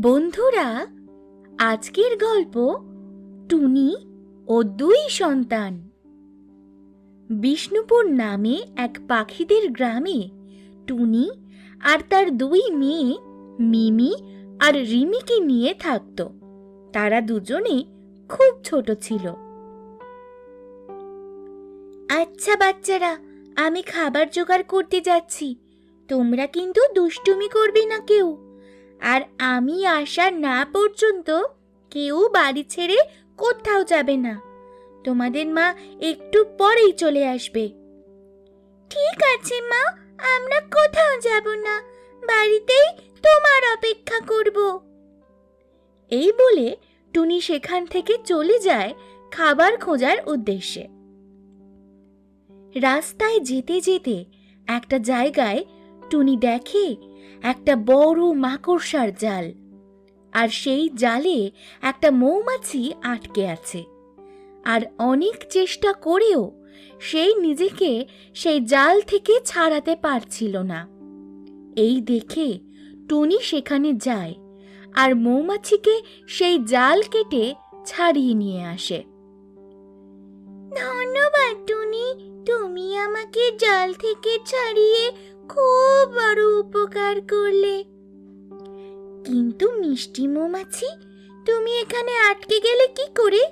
বন্ধুরা, আজকের গল্প টুনি ও দুই সন্তান। বিষ্ণুপুর নামে এক পাখিদের গ্রামে টুনি আর তার দুই মেয়ে মিমি আর রিমিকে নিয়ে থাকত। তারা দুজনে খুব ছোট ছিল। আচ্ছা বাচ্চারা, আমি খাবার জোগাড় করতে যাচ্ছি। তোমরা কিন্তু দুষ্টুমি করবে না কেউ। আর আমি আসা না পর্যন্ত কেউ বাড়ি ছেড়ে কোথাও যাবে না। তোমাদের মা একটু পরেই চলে আসবে। ঠিক আছে মা, আমরা কোথাও যাব না। বাড়িতেই তোমার অপেক্ষা করব। এই বলে টুনি সেখান থেকে চলে যায় খাবার খোঁজার উদ্দেশ্যে। রাস্তায় যেতে যেতে একটা জায়গায় টুনি দেখে একটা বড় মাকড়সার জাল, আর সেই জালে একটা মৌমাছি আটকে আছে। আর অনেক চেষ্টা করেও সেই নিজেকে সেই জাল থেকে ছাড়াতে পারছিল না। এই দেখে টুনি সেখানে যায় আর মৌমাছিকে সেই জাল কেটে ছাড়িয়ে নিয়ে আসে। ধন্যবাদ টুনি, তুমি আমাকে জাল থেকে ছাড়িয়ে খুব বড় উপকার করলে। কিন্তু মিষ্টি মৌমাছি, তুমি এখানে আটকে গেলে কি করে?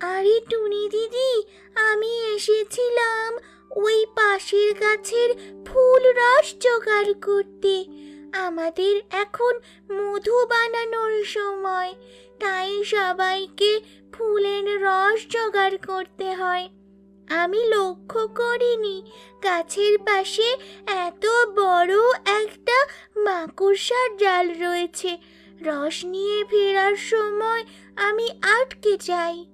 আরে টুনি দিদি, আমি এসেছিলাম ওই পাশের গাছের ফুল রস জোগাড় করতে। আমাদের এখন মধু বানানোর সময়, তাই সবাইকে ফুলের রস জোগাড় করতে হয়। আমি লক্ষ্য করিনি, গাছের পাশে এত বড় একটা মাকড়সার জাল রয়েছে। রস নিয়ে ফেরার সময় আমি আটকে যাই।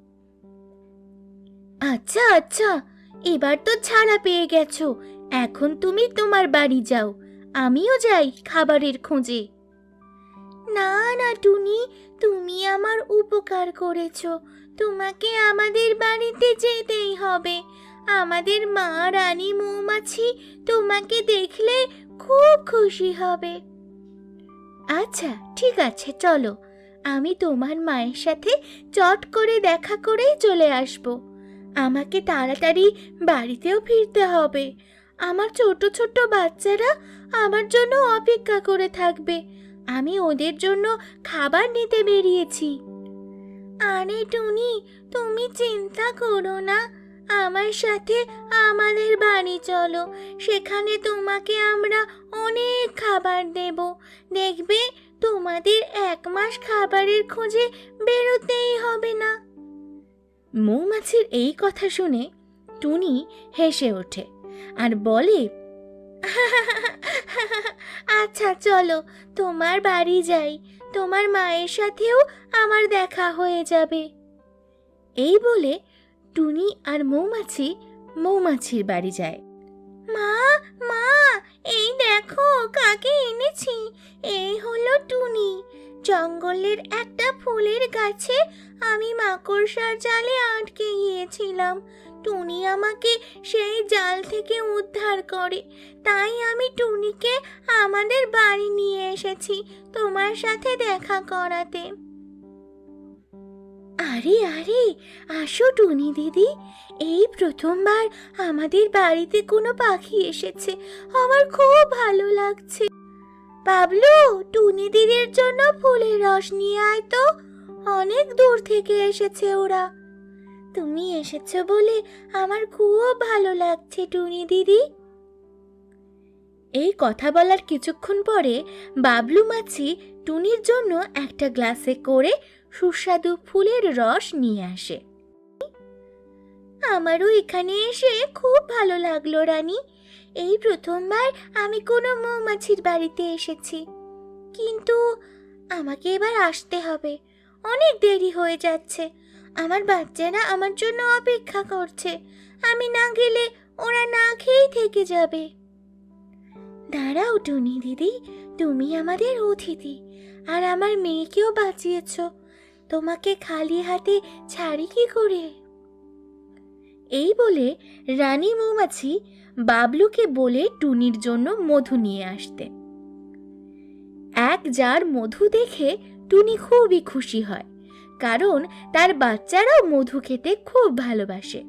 আচ্ছা আচ্ছা এবার তো ছাড়া পেয়ে গেছো। এখন তুমি তোমার বাড়ি যাও। আমিও যাই খাবারের খোঁজে। না না, টুনি, তুমি আমার উপকার করেছ। তোমাকে আমাদের বাড়িতে যেতেই হবে। আমাদের মা, রানী, মৌমাছি তোমাকে দেখলে খুব খুশি হবে। আচ্ছা ঠিক আছে, চলো। আমি তোমার মায়ের সাথে চট করে দেখা করেই চলে আসব। আমাকে তাড়াতাড়ি বাড়িতেও ফিরতে হবে। আমার ছোট ছোট বাচ্চারা আমার জন্য অপেক্ষা করে থাকবে। আমি ওদের জন্য খাবার নিতে বেরিয়েছি। আরে টুনি, তুমি চিন্তা করো না। আমার সাথে আমাদের বাড়ি চলো। সেখানে তোমাকে আমরা অনেক খাবার দেব। দেখবে, তোমাদের এক মাস খাবারের খোঁজে বেরোতেই হবে না। মৌমাছির এই কথা শুনে টুনি হেসে ওঠে আর বলে আচ্ছা চলো, তোমার বাড়ি যাই। তোমার মায়ের সাথেও আমার দেখা হয়ে যাবে। এই বলে টুনি আর মৌমাছি মৌমাছির বাড়ি যায়। মা মা, এই দেখো কাকে এনেছি। এই হলো টুনি। জঙ্গলের একটা ফুলের গাছে আমি মাকড়সার জালে আটকে গিয়েছিলাম। টুনি আমাকে সেই জাল থেকে উদ্ধার করে। তাই আমি টুনিকে আমাদের বাড়ি নিয়ে এসেছি তোমার সাথে দেখা করাতে। আরে আরে, আসো টুনি দিদি। এই প্রথমবার আমাদের বাড়িতে কোনো পাখি এসেছে। আমার খুব ভালো লাগছে। পাবলু, টুনি দিদির জন্য ফুলের রস নিয়ে আয় তো। অনেক দূর থেকে এসেছে ওরা। তুমি এসেছ বলে আমার খুব ভালো লাগছে, টুনি দিদি। এই কথা বলার কিছুক্ষণ পরে বাবলু মাছি টুনির জন্য একটা গ্লাসে করে সুস্বাদু ফুলের রস নিয়ে আসে। আমারও এখানে এসে খুব ভালো লাগল, রানী। এই প্রথমবার আমি কোনো মৌমাছির বাড়িতে এসেছি। কিন্তু আমাকে এবার আসতে হবে। অনেক দেরি হয়ে যাচ্ছে। আমার বাচ্চারা আমার জন্য অপেক্ষা করছে। আমি না গেলে ওরা না খেয়েই থেকে যাবে। দাঁড়াও, টুনি দিদি, তুমি আমাদের অতিথি, আর আমার মেয়েকেও বাঁচিয়েছ। তোমাকে খালি হাতে ছাড়ি কি করে? এই বলে রানী মৌমাছি বাবলুকে বলে টুনির জন্য মধু নিয়ে আসতে। এক জার মধু দেখে টুনি খুবই খুশি হয়। কারণ তার বাচ্চারাও মধু খেতে খুব ভালোবাসে।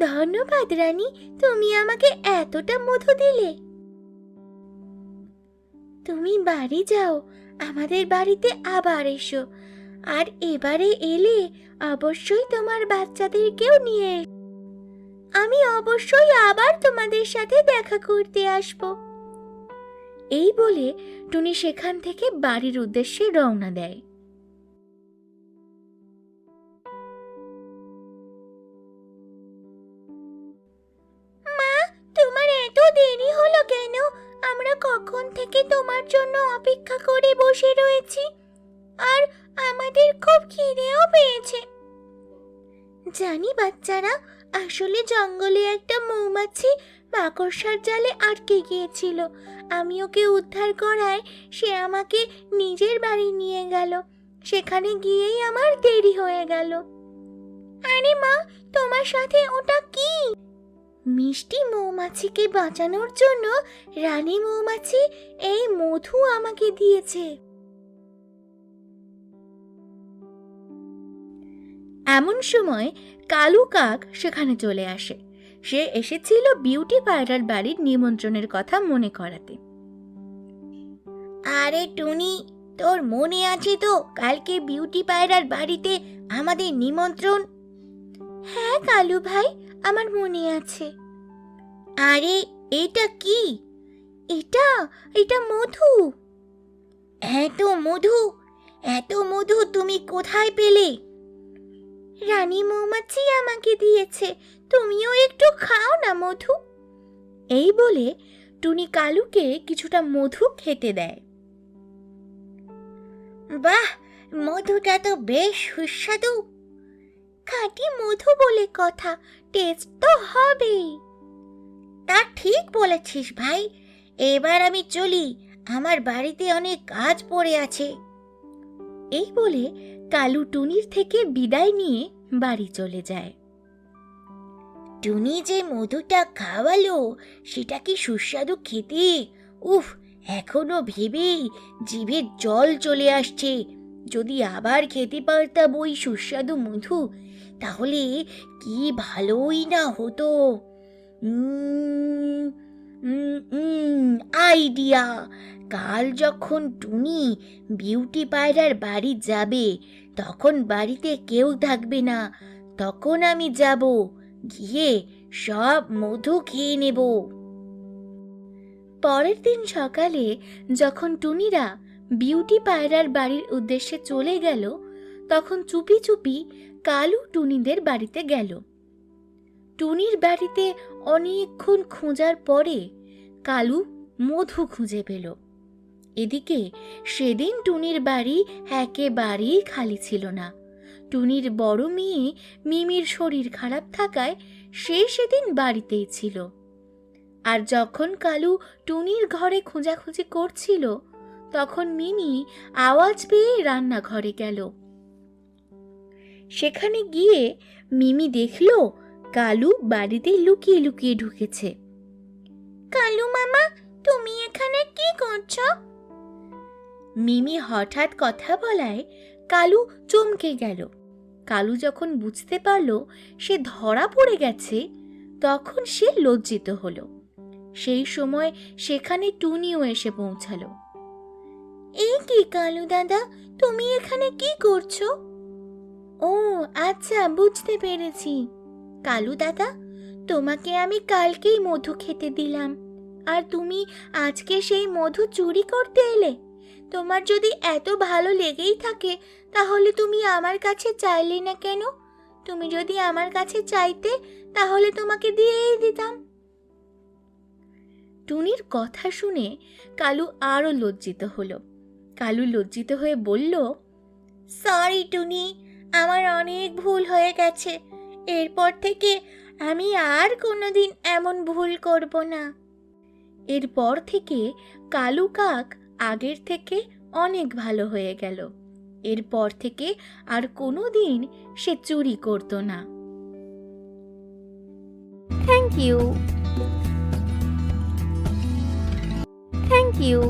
ধন্যবাদ, রানী, তুমি আমাকে এতটা মধু দিলে। তুমি বাড়ি যাও, আমাদের বাড়িতে আবার এসো। আর এবারে এলে অবশ্যই তোমার বাচ্চাদেরকেও নিয়ে আমি অবশ্যই আবার তোমাদের সাথে দেখা করতে আসব। এই বলে টুনি সেখান থেকে বাড়ির উদ্দেশ্যে রওনা দেয়। কখন থেকে তোমার জন্য অপেক্ষা করে বসে রয়েছি, আর আমাদের খুব খিদেও পেয়েছে। জানি বাচ্চারা, আসলে জঙ্গলে একটা মৌমাছি মাকড়সার জালে আটকে গিয়েছিল। আমি ওকে উদ্ধার করায় সে আমাকে নিজের বাড়ি নিয়ে গেল। সেখানে গিয়েই আমার দেরি হয়ে গেল। আরে মা, তোমার সাথে ওটা কি? মিষ্টি মৌমাছিকে বাঁচানোর জন্য রানী মৌমাছি এই মধু আমাকে দিয়েছে। এমন সময় কালু কাক সেখানে চলে আসে। সে এসেছিল বিউটি পার্লার বাড়ির নিমন্ত্রণের কথা মনে করাতে। আরে টুনি তোর মনে আছে তো কালকে বিউটি পায়রার বাড়িতে আমাদের নিমন্ত্রণ? হ্যাঁ কালু ভাই। আমার মনে আছে। আরে, এটা কি? এটা এটা মধু। এত মধু এত মধু তুমি কোথায় পেলে? রানী মৌমাছি আমাকে দিয়েছে, তুমিও একটু খাও না মধু। এই বলে টুনি কালুকে কিছুটা মধু খেতে দেয়। বাহ, মধুটা তো বেশ সুস্বাদু। খাঁটি মধু বলে কথা টেস্ট তো হবেই। তা ঠিক বলেছিস ভাই। এবার আমি চলি। আমার বাড়িতে অনেক কাজ পড়ে আছে। এই বলে কালু টুনির থেকে বিদায় নিয়ে বাড়ি চলে যায়। টুনি যে মধুটা খাওয়ালো, সেটা কি সুস্বাদু খেতে? উফ, এখনও ভেবেই জিভে জল চলে আসছে। যদি আবার খেতে পারতাম ওই সুস্বাদু মধু, তাহলে কি ভালোই না হতো। আইডিয়া। কাল যখন টুনি বিউটি পায়রার বাড়ি যাবে, তখন বাড়িতে কেউ থাকবে না। তখন আমি যাব, গিয়ে সব মধু খেয়ে নেব। পরের দিন সকালে যখন টুনিরা বিউটি পায়রার বাড়ির উদ্দেশ্যে চলে গেল, তখন চুপি চুপি কালু টুনিদের বাড়িতে গেল। টুনির বাড়িতে অনেকক্ষণ খোঁজার পরে কালু মধু খুঁজে পেল। এদিকে সেদিন টুনির বাড়ি একেবারেই খালি ছিল না। টুনির বড় মেয়ে মিমির শরীর খারাপ থাকায় সে সেদিন বাড়িতেই ছিল। আর যখন কালু টুনির ঘরে খোঁজাখুঁজি করছিল তখন মিমি আওয়াজ পেয়ে রান্নাঘরে গেল। সেখানে গিয়ে মিমি দেখল কালু বাড়িতে লুকিয়ে লুকিয়ে ঢুকেছে। কালু মামা, তুমি এখানে কি করছ? মিমি হঠাৎ কথা বলায় কালু চমকে গেল। কালু যখন বুঝতে পারল সে ধরা পড়ে গেছে, তখন সে লজ্জিত হলো। সেই সময় সেখানে টুনিও এসে পৌঁছালো। এই কি কালু দাদা? তুমি এখানে কি করছ? ও আচ্ছা বুঝতে পেরেছি। কালু দাদা, তোমাকে আমি কালকেই মধু খেতে দিলাম। আর তুমি আজকে সেই মধু চুরি করতে এলে? তোমার যদি এত ভালো লেগেই থাকে, তাহলে তুমি আমার কাছে চাইলে না কেন? তুমি যদি আমার কাছে চাইতে, তাহলে তোমাকে দিয়েই দিতাম। টুনির কথা শুনে কালু আরও লজ্জিত হলো। কালু লজ্জিত হয়ে বলল সরি টুনি, আমার অনেক ভুল হয়ে গেছে। এরপর থেকে আমি আর কোনোদিন এমন ভুল করব না। এরপর থেকে কালু কাক আগের থেকে অনেক ভালো হয়ে গেল। এরপর থেকে আর কোনো দিন সে চুরি করতো না। Thank you thank you